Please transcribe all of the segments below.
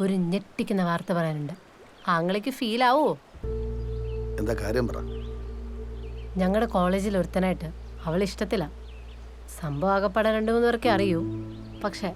ഒരു ഞെട്ടിക്കുന്ന വാർത്ത പറയാനുണ്ട്. ആങ്ങളേക്ക് ഫീൽ ആവോ? എന്താ കാര്യം പറ. ഞങ്ങളുടെ കോളേജിൽ ഒരുത്തനായിട്ട് അവൾ ഇഷ്ടത്തില്ല സംഭവം ആകപ്പാടെ രണ്ടു മൂന്ന് പേർക്കേ അറിയൂ. പക്ഷെ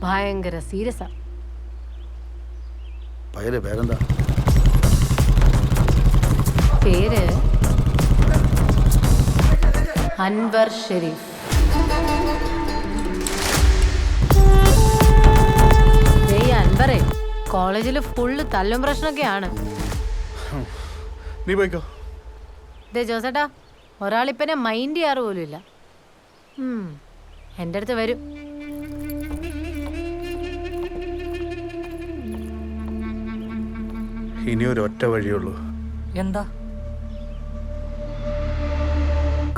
ഭയങ്കര സീരിയസ് പയ്യന്റെ പേരെന്താ? പേര് അൻവർ ഷെരീഫ്. ഈ കോളേജിൽ ഫുള്ള് തല്ലും പ്രശ്നമൊക്കെയാണ്. നീ പോയിക്കോ. ദേ ജോസേട്ടാ ഒരാളിപ്പനെ മൈൻഡ് ചെയ്യാറ് പോലും ഇല്ല. എന്റെ അടുത്ത് വരും. ഇനി ഒരു ഒറ്റ വഴിയുള്ളൂ എന്താ?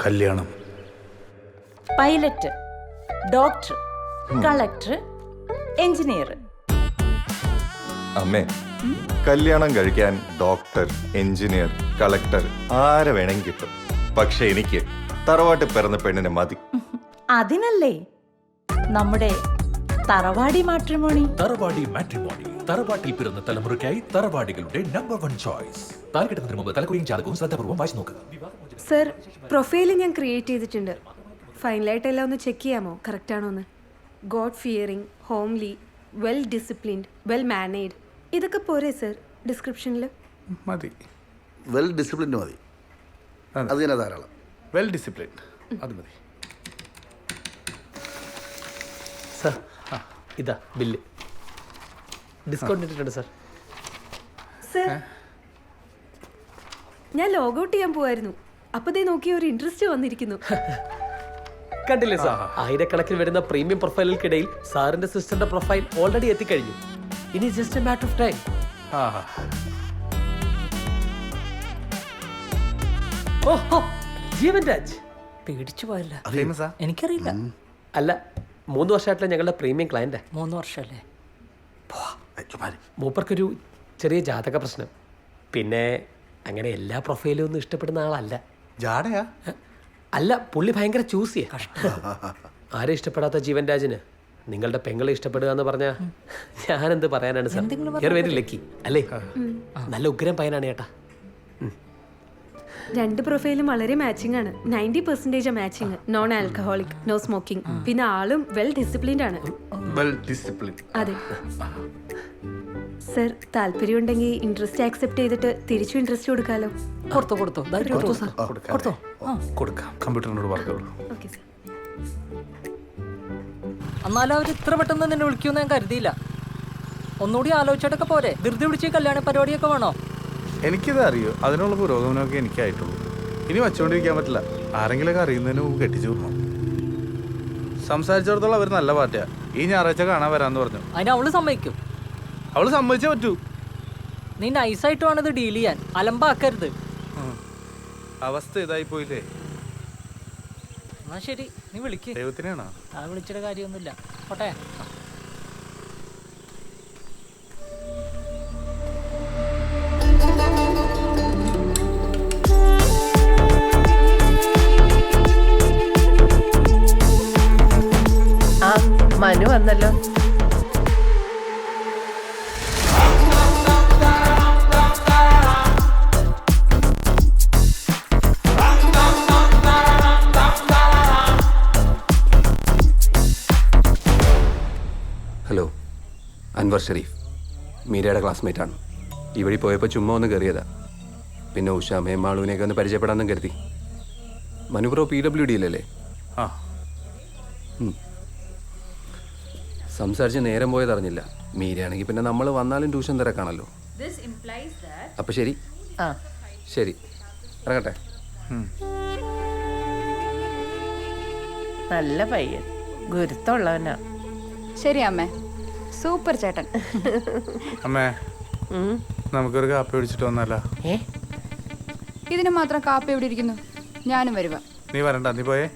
കല്യാണം. പൈലറ്റ് ഡോക്ടർ കളക്ടർ എഞ്ചിനീയർ അമ്മേ. കല്യാണം കഴിക്കാൻ ഡോക്ടർ എഞ്ചിനീയർ കളക്ടർ ആരെ വേണമെങ്കിൽ കിട്ടും. പക്ഷെ എനിക്ക് തറവാട്ടിൽ പിറന്ന പെണ്ണിനെ മതി. അതിനല്ലേ? നമ്മുടെ തറവാടി മാട്രിമോണി. തറവാടി മാട്രിമോണി. തറവാട്ടിൽ പിറന്ന തലമുറയ്ക്കായി തറവാടികളുടെ നമ്പർ വൺ ചോയ്സ് താൽക്കെട്ടുന്നതിന് മുമ്പ് തലക്കുറിയും ജാതകവും ശ്രദ്ധാപൂർവം വായിച്ചു നോക്കുക സർ പ്രൊഫൈൽ ഞാൻ ക്രിയേറ്റ് ചെയ്തിട്ടുണ്ട്. ഫൈനലായിട്ട് എല്ലാം ഒന്ന് ചെക്ക് ചെയ്യാമോ? കറക്റ്റ് ആണോ എന്ന് God fearing homely well disciplined well mannered ഇതൊക്കെ പോരെ സർ? ഡിസ്ക്രിപ്ഷനിൽ മതി. വെൽ ഡിസിപ്ലിൻ മതി. അത്. തന്നെ ധാരാളം. വെൽ ഡിസിപ്ലിൻ അത് മതി. സർ ഇതാ ബില്ല്. ഡിസ്കൗണ്ട് ഇട്ടിട്ടുണ്ട് സർ. സർ ഞാൻ ലോഗ് ഔട്ട് ചെയ്യാൻ പോവായിരുന്നു. അപ്പോൾ ദേ നോക്കി ഒരു ഇൻട്രസ്റ്റ് വന്നിരിക്കുന്നു. കണ്ടില്ലേ സാർ? ആയിരക്കണക്കിന് വരുന്ന പ്രീമിയം പ്രൊഫൈലുകൾക്കിടയിൽ സാറിന്റെ സിസ്റ്ററിന്റെ പ്രൊഫൈൽ ഓൾറെഡി എത്തിക്കഴിഞ്ഞു. ഇനി just a matter of time ഓഹോ ജീവൻ രാജ്. പേടിച്ചു പോയല്ല. ഫേമസാ എനിക്കറിയില്ല. അല്ല മൂന്ന് വർഷമായിട്ടില്ല ഞങ്ങളുടെ പ്രീമിയം ക്ലയന്റ് മൂന്ന് വർഷമല്ലേ? മൂപ്പർക്കൊരു ചെറിയ ജാതക പ്രശ്നം. പിന്നെ അങ്ങനെ എല്ലാ പ്രൊഫൈലും ഒന്നും ഇഷ്ടപ്പെടുന്ന ആളല്ല. ജാടയാ? അല്ല പുള്ളി ഭയങ്കര ചൂസ് ചെയ്യാ ആരെ ഇഷ്ടപ്പെടാത്ത ജീവൻ രാജിന്? നിങ്ങളുടെ പെങ്ങളെ ഇഷ്ടപ്പെടുക എന്ന് പറഞ്ഞാ ഞാൻ എന്ത് പറയാനാണ് സാർ? യു വെരി ലക്കി അല്ലേ? നല്ല ഉഗ്രം പയനാണ് ചേട്ടാ. രണ്ട് പ്രൊഫൈലും വളരെ മാച്ചിങ് ആണ്. Ninety percentage matching non alcoholic no smoking പിന്നെ ആളും വെൽ ഡിസിപ്ലിൻഡ് ആണ്. വെൽ ഡിസിപ്ലിൻ അതെ. സർ താല്പര്യമുണ്ടെങ്കിൽ ഇൻട്രസ്റ്റ് ആക്സെപ്റ്റ് ചെയ്തിട്ട് തിരിച്ചു ഇൻട്രസ്റ്റ് കൊടുക്കാലോ? കൊടുത്തോ കൊടുത്തോ. കൊടുത്തോ കൊടുക്കാം. കമ്പ്യൂട്ടറിനോട് പറഞ്ഞോളൂ. ഓക്കെ സർ എന്നാലും അവർ ഇത്ര പെട്ടെന്ന് നിന്നെ വിളിക്കുമെന്ന് ഞാൻ കരുതിയില്ല. ഒന്നുകൂടി ആലോചിച്ചിട്ടൊക്കെ പോരെ. ധൃതി പിടിച്ച് കല്യാണ പരിപാടിയൊക്കെ വേണോ? എനിക്കിത് അറിയോ. അതിനുള്ള പുരോഗമനമൊക്കെ എനിക്കായിട്ടുള്ളൂ. ഇനി വച്ചുകൊണ്ടിരിക്കാൻ പറ്റില്ല. ആരെങ്കിലൊക്കെ അറിയുന്നതിന് മുമ്പ് കെട്ടിച്ചു വിടണം. സംസാരിച്ചിടത്തോളം അവർ നല്ല പാർട്ടിയാ. ഈ ഞായറാഴ്ച കാണാൻ വരാന്ന് പറഞ്ഞു. അതിന് അവൾ സമ്മതിക്കും. അവൾ സമ്മതിച്ചേ പറ്റൂ. നീ നൈസായിട്ട് വേണം ഇത് ഡീൽ ചെയ്യാൻ. അലമ്പാക്കരുത്. അവസ്ഥ ഇതായി പോയില്ലേ എന്നാ ശരി നീ വിളിക്ക്. ദൈവത്തിനാണോ? ആ വിളിച്ചിട്ട് കാര്യമൊന്നുമില്ല. പോട്ടെ. ആ മനു വന്നല്ലോ. അൻവർ ഷെരീഫ്. മീരയുടെ ക്ലാസ്മേറ്റ് ആണ്. ഈ വഴി പോയപ്പോൾ ചുമ്മാ ഒന്ന് കയറിയതാ പിന്നെ ഉഷ മേമാളുവിനെയൊക്കെ ഒന്ന് പരിചയപ്പെടാമെന്നും കരുതി. മനുപ്രോ പി ഡബ്ല്യു ഡി അല്ലേ ആ. സംസാരിച്ച് നേരം പോയതറിഞ്ഞില്ല മീരയാണെങ്കിൽ പിന്നെ നമ്മൾ വന്നാലും ട്യൂഷൻ തിരക്കാണല്ലോ. അപ്പം ശരി. ആ. ശരി. ഇറങ്ങട്ടെ. നല്ല പയ്യൻ. ഗുരുത്തമുള്ളവനാ ശരി അമ്മേ. സൂപ്പർ ചേട്ടൻ. അമ്മേ നമുക്കൊരു കാപ്പി പിടിച്ചിട്ട് വന്നല്ല. ഇതിന് മാത്രം കാപ്പി എവിടെ ഇരിക്കുന്നു? ഞാനും വരുക നീ വരണ്ട നീ പോയേ.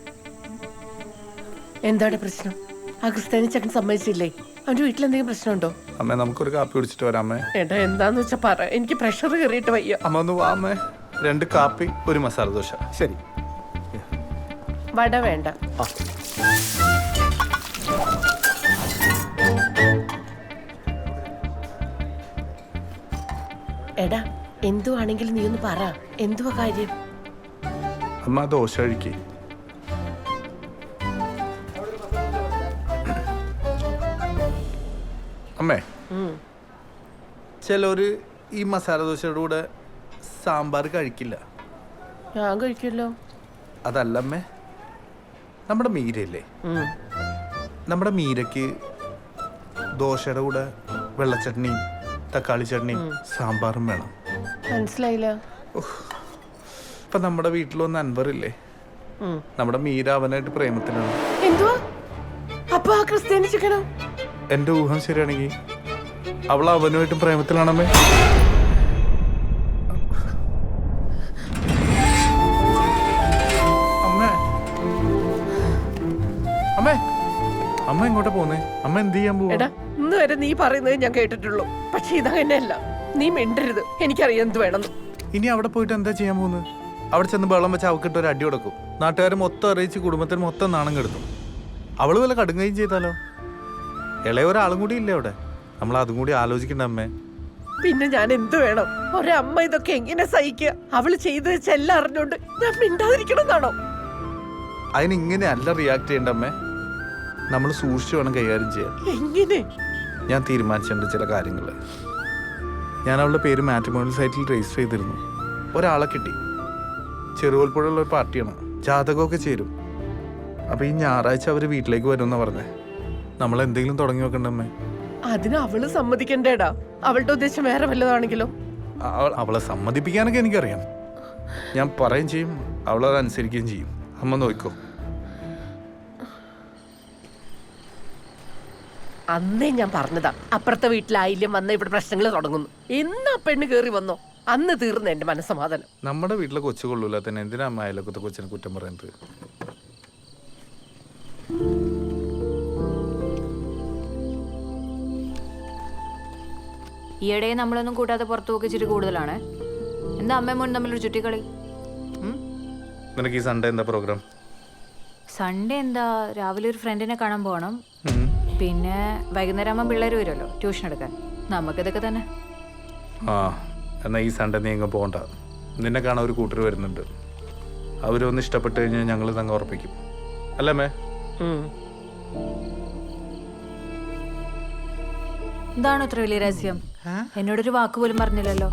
എന്താണ് പ്രശ്നം? ആ ക്രിസ്ത്യാനി ചേട്ടൻ സമ്മതിച്ചില്ലേ? അവന്റെ വീട്ടിൽ എന്തെങ്കിലും പ്രശ്നമുണ്ടോ? അമ്മേ നമുക്കൊരു കാപ്പി പിടിച്ചിട്ട് വരാം അമ്മേ. എടാ എന്താന്ന് വെച്ചാ പറ. എനിക്ക് പ്രഷർ കയറിയിട്ട് വയ്യ. അമ്മ ഒന്ന് വാ അമ്മേ. രണ്ട് കാപ്പി ഒരു മസാല ദോശ. ശരി. വട വേണ്ട. എടാ എന്തുവാണെങ്കിലും നീ ഒന്ന് പറ. എന്തുവാ കാര്യം? അമ്മ ദോശ കഴിക്ക്. അമ്മേ. ചിലര് ഈ മസാല ദോശയുടെ കൂടെ സാമ്പാർ കഴിക്കില്ല. ഞാൻ കഴിക്കില്ലോ അതല്ല അമ്മേ നമ്മുടെ മീരയില്ലേ? നമ്മുടെ മീരയ്ക്ക് ദോശയുടെ കൂടെ വെള്ളച്ചട്നിയും തക്കാളി ചട്നിയും സാമ്പാറും വേണം. മനസ്സിലായില്ല. ഇപ്പൊ നമ്മുടെ വീട്ടിലൊന്ന് അൻവറില്ലേ? നമ്മുടെ മീര അവനായിട്ട് പ്രേമത്തിലാണ്. എന്തുവാ? അപ്പൊ ആ ക്രിസ്ത്യാനിച്ചിക്കണോ എന്റെ ഊഹം ശരിയാണെങ്കിൽ അവൾ അവനുമായിട്ടും പ്രേമത്തിലാണമ്മേ. അമ്മേ. അമ്മേ. അമ്മ എങ്ങോട്ടാ പോന്നേ അമ്മ എന്ത് ചെയ്യാൻ പോവാ? എടാ ഇന്ന് വരെ നീ പറയുന്നത് ഞാൻ കേട്ടിട്ടുള്ളൂ. പക്ഷെ ഇതങ്ങനെയല്ല. നീ മിണ്ടരുത്. എനിക്കറിയാം എന്ത് വേണമെന്ന്. ഇനി അവിടെ പോയിട്ട് എന്താ ചെയ്യാൻ പോകുന്നത് അവിടെ ചെന്ന് വെള്ളം വെച്ച് അവക്കിട്ട് ഒരു അടി കൊടുക്കും. നാട്ടുകാർ മൊത്തം അറിയിച്ച് കുടുംബത്തിന് മൊത്തം നാണം കെടുത്തും. അവൾ വല്ല കടുങ്ങുകയും ചെയ്താലോ? ഇളയ ഒരാളും കൂടി ഇല്ലേ അവിടെ? നമ്മൾ അതും കൂടി ആലോചിക്കണ്ട അമ്മേ. പിന്നെ ഞാൻ എന്ത് വേണം? ഒരമ്മ ഇതൊക്കെ എങ്ങനെ സഹിക്കുക? അവൾ ചെയ്ത് വെച്ചെല്ലാം അറിഞ്ഞോണ്ട് ഞാൻ മിണ്ടാതിരിക്കണം എന്നാണോ അതിന് ഇങ്ങനെ അല്ല റിയാക്ട് ചെയ്യേണ്ട അമ്മേ? നമ്മൾ സൂക്ഷിച്ചു വേണം കൈകാര്യം ചെയ്യാൻ. എങ്ങനെ? ഞാൻ തീരുമാനിച്ചിട്ടുണ്ട് ചില കാര്യങ്ങൾ. ഞാൻ അവളുടെ പേര് മാട്രിമോണിയൽ സൈറ്റിൽ രജിസ്റ്റർ ചെയ്തിരുന്നു. ഒരാളെ കിട്ടി. ചെറുകോൽപ്പുഴയുള്ള ഒരു പാർട്ടിയാണ്. ജാതകമൊക്കെ ചേരും. അപ്പോൾ ഈ ഞായറാഴ്ച അവർ വീട്ടിലേക്ക് വരുമെന്നാ പറഞ്ഞേ. നമ്മൾ എന്തെങ്കിലും തുടങ്ങി വെക്കണ്ടമ്മേ അതിന് അവൾ സമ്മതിക്കണ്ടേടാ. അവളുടെ ഉദ്ദേശം വേറെ വല്ലതാണെങ്കിലോ. അവളെ സമ്മതിപ്പിക്കാനൊക്കെ എനിക്കറിയാം. ഞാൻ പറയും ചെയ്യും. അവളത് അനുസരിക്കുകയും ചെയ്യും. അമ്മ നോക്കോ. അന്നേ ഞാൻ പറഞ്ഞതാ. അപ്പുറത്തെ വീട്ടിലായില്യം വന്ന ഇവിടെ പ്രശ്നങ്ങൾ തുടങ്ങുന്നു. എന്നാ പെണ്ണ് കേറി വന്നോ? അന്ന് തീർന്നു എന്റെ മനസ്സമാധാനം. നമ്മുടെ വീട്ടിലെ കൊച്ചു കൊള്ളൂല തന്നെ. എന്തിനാ അമ്മ അയലൊക്കത്തെ കൊച്ചിനെ കുറ്റം പറയുന്നത്? ഈയിടെ നമ്മളൊന്നും കൂട്ടാതെ പുറത്തു പോക്ക് ഇച്ചിരി കൂടുതലാണ്. എന്താ അമ്മയും മോനും തമ്മിലൊരു ചുറ്റിക്കളി? ഉം? നിനക്ക് ഈ സൺഡേ എന്താ പ്രോഗ്രാം സൺഡേ എന്താ? രാവിലെ ഒരു ഫ്രണ്ടിനെ കാണാൻ പോകണം പിന്നെ വൈകുന്നേരം ആകുമ്പോൾ പിള്ളേർ വരുമല്ലോ? ട്യൂഷൻ എടുക്കാൻ. നമുക്കിതൊക്കെ തന്നെ. ആ എന്നാ ഈ സൺഡേ നീ എങ്ങും പോകണ്ട നിന്നെ കാണാൻ ഒരു കൂട്ടർ വരുന്നുണ്ട്. അവരൊന്ന് ഇഷ്ടപ്പെട്ട് കഴിഞ്ഞാൽ ഞങ്ങൾ തങ്ങ ഉറപ്പിക്കും. അല്ലേ മേ? എന്താണോ ഇത്ര വലിയ രഹസ്യം. എന്നോടൊരു വാക്ക് പോലും പറഞ്ഞില്ലല്ലോ.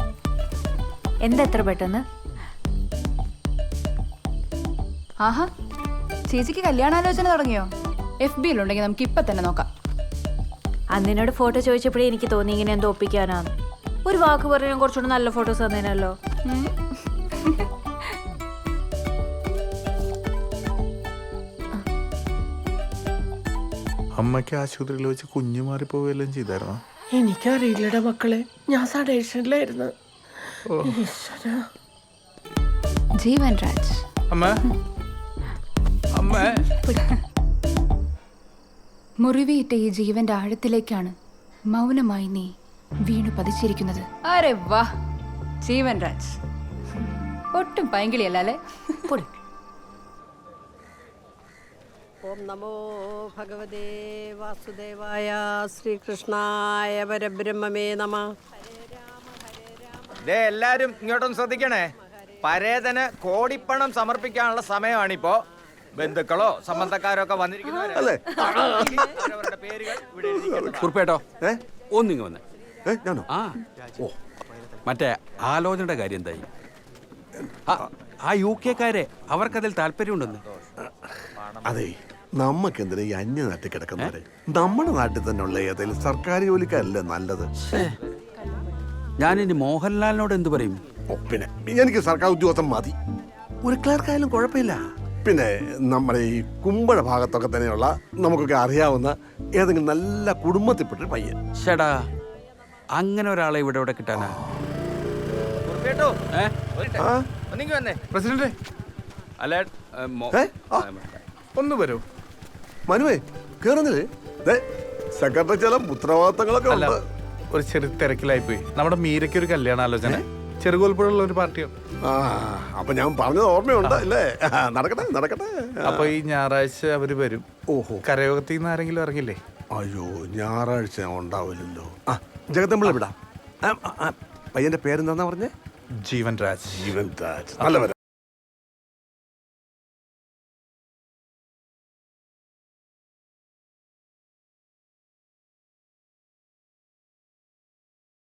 എന്താ എത്ര പെട്ടെന്ന്? ആഹാ ചേച്ചിക്ക് കല്യാണാലോചന തുടങ്ങിയോ? എഫ് ബിയിലുണ്ടെങ്കിൽ നമുക്ക് ഇപ്പൊ തന്നെ നോക്കാം. അന്നിനോട് ഫോട്ടോ ചോദിച്ചപ്പോഴേ എനിക്ക് തോന്നി ഇങ്ങനെ എന്തോ ഒപ്പിക്കാനാന്ന്. ഒരു വാക്ക് പറഞ്ഞാൽ കുറച്ചുകൂടെ നല്ല ഫോട്ടോസ് തന്നേനല്ലോ. അമ്മയ്ക്ക് ആശുപത്രിയിൽ വെച്ച് കുഞ്ഞു മാറിപ്പോവുകയെല്ലാം ചെയ്തായിരുന്നോ? എനിക്കറിയില്ലടാ മക്കളെ. ഞാൻ സഡേഷനിലായിരുന്നു. ജീവൻ രാജ്. അമ്മ. അമ്മ. മുറിവേറ്റ ഈ ജീവന്റെ ആഴത്തിലേക്കാണ് മൗനമായി നീ വീണു പതിച്ചിരിക്കുന്നത്. അരെ വാ ജീവൻ രാജ്. ഒട്ടും പൈങ്കിളിയല്ല അല്ലേ? ഓം നമോ ഭഗവതേ വാസുദേവായ ശ്രീകൃഷ്ണായ പരബ്രഹ്മമേ നമ. ദേ എല്ലാരും ഇങ്ങോട്ടൊന്ന് ശ്രദ്ധിക്കണേ. പരേതന് കോടിപ്പണം സമർപ്പിക്കാനുള്ള സമയമാണിപ്പോ. ബന്ധുക്കളോ സംബന്ധക്കാരോ ഒക്കെ അവരവരുടെ പേരുകൾ ഇവിടെ. കുറിപ്പേട്ടോ ഒന്നിങ്ങ് ഞാനോ? ആ. ഓ. മറ്റേ ആലോചനയുടെ കാര്യം എന്തായി? ആ, ആ യു കെക്കാരെ അവർക്കതിൽ താല്പര്യമുണ്ടെന്ന്? അതെ നമ്മക്കെന്തിനാ എന്തിനാ ഈ അന്യ നാട്ടിൽ കിടക്കുന്നവരെ? നമ്മുടെ നാട്ടിൽ തന്നെ ഉള്ള ഏതെങ്കിലും സർക്കാർ ജോലിക്കാരല്ലേ നല്ലത്? ഞാനിനി മോഹൻലാലിനോട് എന്ത് പറയും? ഓ, പിന്നെ എനിക്ക് സർക്കാർ ഉദ്യോഗസ്ഥൻ മതി. ഒരു ക്ലർക്കായാലും കുഴപ്പമില്ല. പിന്നെ നമ്മുടെ ഈ കുമ്പഴ ഭാഗത്തൊക്കെ തന്നെയുള്ള നമുക്കൊക്കെ അറിയാവുന്ന ഏതെങ്കിലും നല്ല കുടുംബത്തിൽപ്പെട്ട ഒരു പയ്യൻ. ചേടാ അങ്ങനെ ഒരാളെ ഇവിടെ ഇവിടെ കിട്ടാനാ. പ്രസിഡന്റ്. അല്ല ഏ, മോ- ആ, ഒന്ന് വരൂ. മനുവേ കേറുന്നില്ലേ? ദേ, സെക്രട്ടറി ചില ഉത്തരവാദിത്തങ്ങളൊക്കെ അല്ല ഉണ്ട്. ഒരു ചെറിയ തിരക്കിലായി പോയി നമ്മുടെ മീരയ്ക്ക് ഒരു കല്യാണാലോചന. ചെറുകോൽപ്പുഴയുള്ള ഒരു പാർട്ടിയാണ് ആ അപ്പൊ ഞാൻ പറഞ്ഞത് ഓർമ്മയുണ്ട് അല്ലേ? നടക്കട്ടെ നടക്കട്ടെ. അപ്പൊ ഈ ഞായറാഴ്ച അവർ വരും. ഓഹോ. കരയോഗത്തിൽ നിന്ന് ആരെങ്കിലും ഇറങ്ങില്ലേ? അയ്യോ ഞായറാഴ്ച ഉണ്ടാവില്ലല്ലോ. ആ ജഗത്തമ്പിള വിടാം. പയ്യന്റെ പേരെന്താന്നാ പറഞ്ഞേ? ജീവൻ രാജ്. ജീവൻ രാജ്. നല്ലവരാ.